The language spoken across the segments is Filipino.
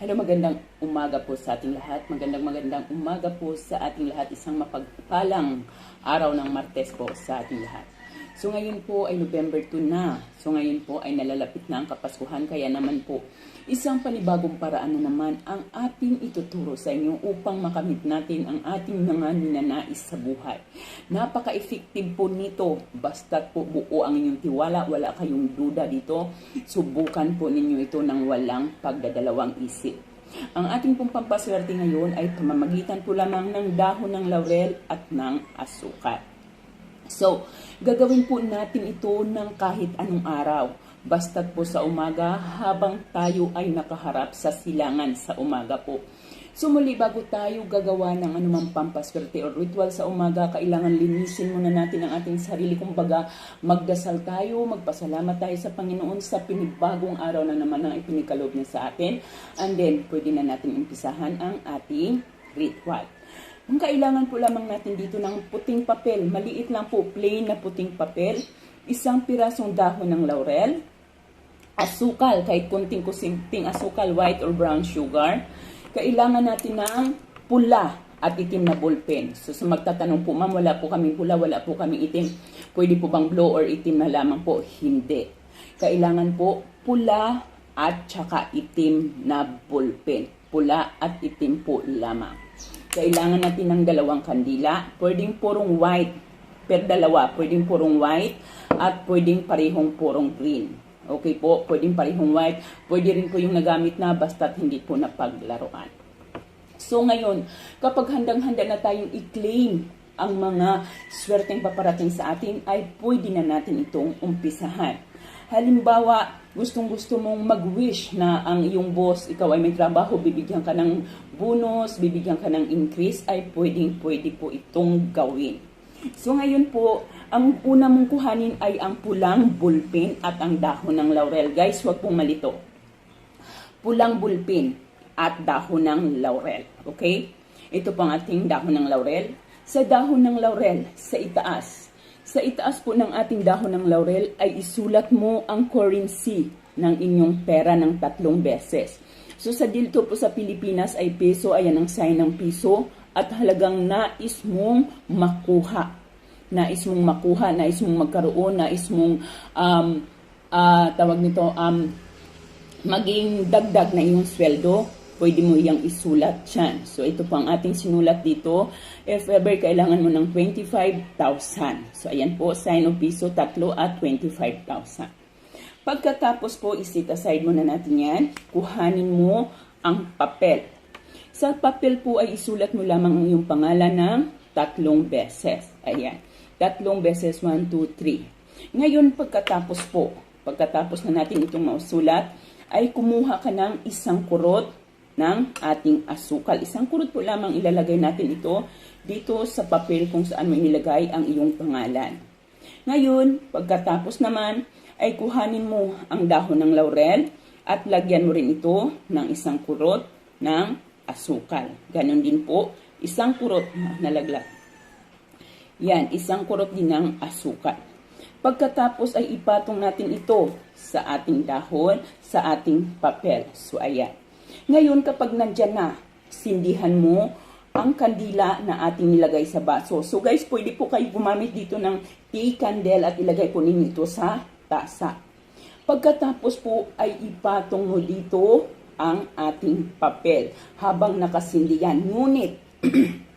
Hello, magandang umaga po sa ating lahat. Magandang magandang umaga po sa ating lahat. Isang mapagpalang araw ng Martes po sa ating lahat. So ngayon po ay November 2 na. So ngayon po ay nalalapit na ang Kapaskuhan. Kaya naman po, isang panibagong paraan na naman ang ating ituturo sa inyo upang makamit natin ang ating mga ninanais sa buhay. Napaka-effective po nito. Basta't po buo ang inyong tiwala, wala kayong duda dito. Subukan po ninyo ito ng walang pagdadalawang isip. Ang ating pong pampaswerte ngayon ay pamamagitan po lamang ng dahon ng laurel at ng asukal. So, gagawin po natin ito ng kahit anong araw. Basta't po sa umaga habang tayo ay nakaharap sa silangan sa umaga po. So muli bago tayo gagawa ng anumang pampaswerte o ritual sa umaga, kailangan linisin muna natin ang ating sarili. Kumbaga, magdasal tayo, magpasalamat tayo sa Panginoon sa pinibagong araw na naman ang ipinikaloob niya sa atin. And then, pwede na natin umpisahan ang ating ritual. Ang kailangan po lamang natin dito ng puting papel, maliit lang po, plain na puting papel, isang pirasong dahon ng laurel, asukal, kahit kunting kusinting asukal, white or brown sugar. Kailangan natin ng pula at itim na ballpen. So sa magtatanong po, ma'am, wala po kaming pula, wala po kaming itim. Pwede po bang blue or itim na lamang po? Hindi. Kailangan po pula at saka itim na ballpen. Pula at itim po lamang. Kailangan natin ng dalawang kandila. Pwedeng purong white per dalawa. Pwedeng purong white at pwedeng parehong purong green. Okay po, pwedeng parehong white. Pwede rin po yung nagamit na basta't hindi po napaglaruan. So ngayon, kapag handang-handa na tayong i-claim ang mga swerteng paparating sa atin, ay pwede na natin itong umpisahan. Halimbawa, gustong-gusto mong mag-wish na ang iyong boss, ikaw ay may trabaho, bibigyan ka ng bonus, bibigyan ka ng increase, ay pwedeng-pwede po itong gawin. So ngayon po, ang una mong kuhanin ay ang pulang bulpin at ang dahon ng laurel. Guys, huwag pong malito. Pulang bulpin at dahon ng laurel. Okay? Ito po ang ating dahon ng laurel. Sa dahon ng laurel, sa itaas, sa itaas po ng ating dahon ng laurel ay isulat mo ang currency ng inyong pera ng tatlong beses. So sa dito po sa Pilipinas ay peso, ayan ang sign ng piso at halagang nais mong makuha. Nais mong makuha, nais mong magkaroon, nais mong um, uh, tawag nito um, maging dagdag na iyong sweldo, pwede mo iyang isulat dyan. So, ito po ang ating sinulat dito. If ever, kailangan mo ng 25,000. So, ayan po, sign of piso, tatlo at 25,000. Pagkatapos po, isit aside mo na natin yan. Kuhanin mo ang papel. Sa papel po ay isulat mo lamang ang iyong pangalan ng tatlong beses. Ayan. Tatlong beses, 1, 2, 3. Ngayon, pagkatapos po, pagkatapos na natin itong mausulat, ay kumuha ka ng isang kurot ng ating asukal. Isang kurot po lamang ilalagay natin ito dito sa papel kung saan mo inilagay ang iyong pangalan. Ngayon, pagkatapos naman, ay kuhanin mo ang dahon ng laurel at lagyan mo rin ito ng isang kurot ng asukal. Ganon din po, isang kurot na nalaglag. Yan, isang kurot din ng asukal. Pagkatapos ay ipatong natin ito sa ating dahon, sa ating papel. So, ayan. Ngayon, kapag nandyan na, sindihan mo ang kandila na ating nilagay sa baso. So, guys, pwede po kayo gumamit dito ng tea candle at ilagay po ninyo ito sa tasa. Pagkatapos po ay ipatong mo dito ang ating papel habang nakasindi yan. Ngunit,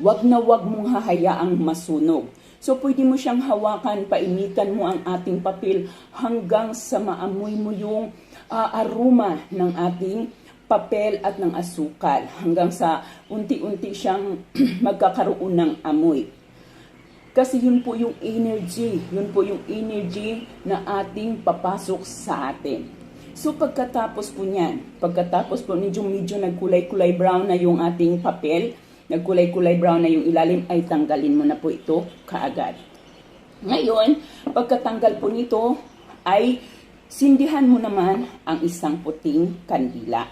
wag na wag mong hahayaang masunog. So, pwede mo siyang hawakan, painitan mo ang ating papel hanggang sa maamoy mo yung uh, aroma ng ating papel at ng asukal. Hanggang sa unti-unti siyang magkakaroon ng amoy. Kasi yun po yung energy, yun po yung energy na ating papasok sa atin. So pagkatapos po niyan, pagkatapos po medyo medyo nagkulay-kulay brown na yung ating papel, nagkulay-kulay brown na yung ilalim, ay tanggalin mo na po ito kaagad. Ngayon, pagkatanggal po nito, ay sindihan mo naman ang isang puting kandila.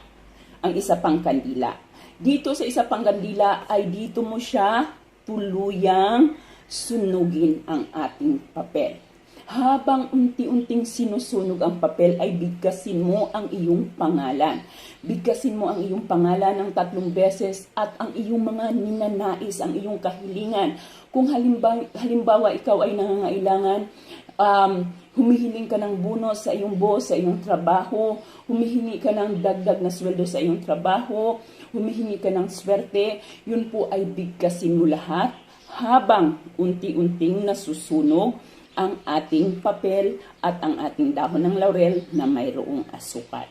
Ang isa pang kandila. Dito sa isa pang kandila ay dito mo siya tuluyang sunugin ang ating papel. Habang unti-unting sinusunog ang papel ay bigkasin mo ang iyong pangalan. Bigkasin mo ang iyong pangalan ng tatlong beses at ang iyong mga ninanais, ang iyong kahilingan. Kung halimbawa, halimbawa ikaw ay nangangailangan um, humihiling ka ng bonus sa iyong boss, sa iyong trabaho, humihingi ka ng dagdag na sweldo sa iyong trabaho, humihingi ka ng swerte, yun po ay bigkasin mo lahat habang unti-unting nasusunog ang ating papel at ang ating dahon ng laurel na mayroong asukal.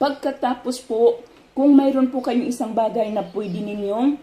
Pagkatapos po, kung mayroon po kayong isang bagay na pwede ninyong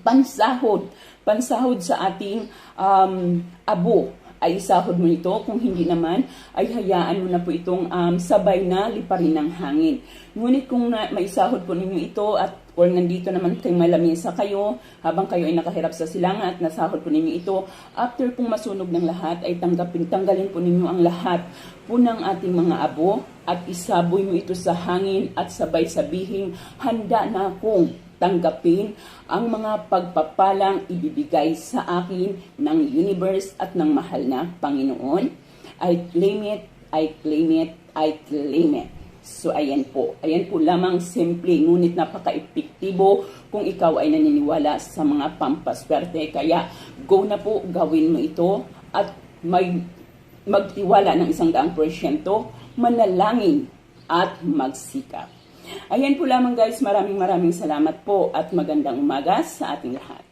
pansahod, pansahod sa ating um, abo, ay isahod mo ito. Kung hindi naman, ay hayaan mo na po itong um, sabay na liparin ng hangin. Ngunit kung na, maisahod po ninyo ito at or nandito naman kayong malamisa kayo habang kayo ay nakahirap sa silangan at nasahod po ninyo ito, after pong masunog ng lahat ay tanggapin, tanggalin po ninyo ang lahat po ng ating mga abo at isaboy mo ito sa hangin at sabay sabihin, handa na akong tanggapin ang mga pagpapalang ibibigay sa akin ng universe at ng mahal na Panginoon. I claim it, I claim it, I claim it. So, ayan po. Ayan po lamang simple, ngunit napaka-epektibo kung ikaw ay naniniwala sa mga pampaswerte. Kaya, go na po, gawin mo ito at may magtiwala ng isang daang porsyento, manalangin at magsikap. Ayan po lamang guys, maraming maraming salamat po at magandang umaga sa ating lahat.